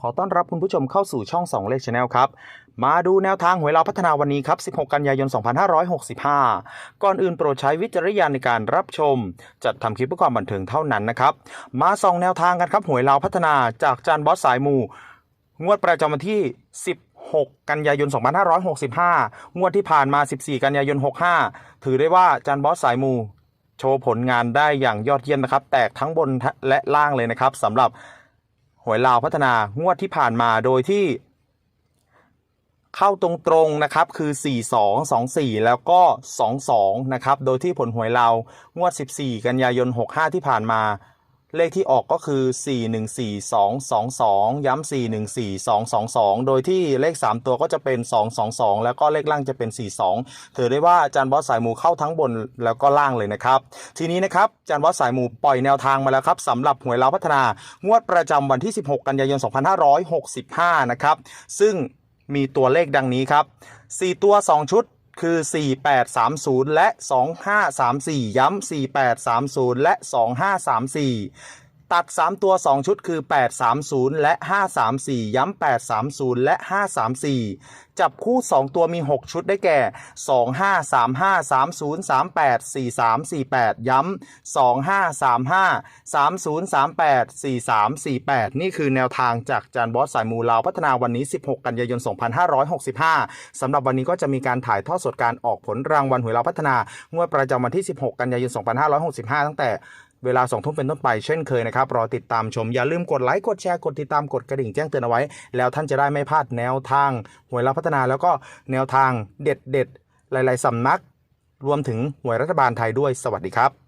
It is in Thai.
ขอต้อนรับคุณผู้ชมเข้าสู่ช่อง 2 เลขชแนลครับ มาดูแนวทางหวยเราพัฒนาวันนี้ครับ 16 กันยายน 2565 ก่อนอื่นโปรดใช้วิจารณญาณในการรับชม จัดทำคลิปเพื่อความบันเทิงเท่านั้นนะครับ มาส่องแนวทางกันครับหวยเราพัฒนาจากจานบอสสายมู งวดประจำวันที่16กันยายน 2565 งวดที่ผ่านมา 14 กันยายน 65 ถือได้ว่าจานบอสสายมู โชว์ผลงานได้อย่างยอดเยี่ยมนะครับ แตกทั้งบนและล่างเลยนะครับสำหรับ หวยลาวพัฒนางวดที่ผ่านมาโดยที่ เข้าตรงๆนะครับคือ 42 24 แล้วก็ 22 นะครับ โดยที่ผลหวยลาวงวด 14 กันยายน 65 ที่ผ่านมา เลขที่ออกก็คือ 414222 ย้ำ414222 โดยที่เลข 3 ตัวก็จะเป็น 222 แล้วก็เลขล่างจะเป็น 42 ถือได้ว่าอาจารย์บอสสายหมูเข้าทั้งบนแล้วก็ล่างเลยนะครับ ทีนี้นะครับอาจารย์บอสสายหมูปล่อยแนวทางมาแล้วครับสำหรับหวยเราวพัฒนางวดประจำวันที่ 16 กันยายน 2565 นะครับ ซึ่งมีตัวเลขดังนี้ครับ 4 ตัว 2 ชุด คือ 4830 และ 2534 ย้ำ4830 และ 2534 ตัด 3 ตัว 2 ชุดคือ 830 และ 534 ย้ำ830 และ 534 จับคู่ 2 ตัวมี 6 ชุดได้แก่ 2535 3038 4348 ย้ำ2535 3038 4348 นี่คือแนวทางจากจานบอสสายมูลาวพัฒนาวันนี้ 16 กันยายน 2565 สำหรับวันนี้ก็จะมีการถ่ายทอดสดการออกผลรางวัลหวยลาวพัฒนางวดประจำวันที่ 16 กันยายน 2565 ตั้งแต่ เวลาสองทุ่มเป็นต้นไปเช่นเคยนะครับ รอติดตามชม อย่าลืมกดไลค์ กดแชร์ กดติดตาม กดกระดิ่งแจ้งเตือนเอาไว้ แล้วท่านจะได้ไม่พลาดแนวทางหวยเราพัฒนาแล้วก็แนวทางเด็ดเด็ดๆ หลาย ๆสำนัก รวมถึงหวยรัฐบาลไทยด้วย สวัสดีครับ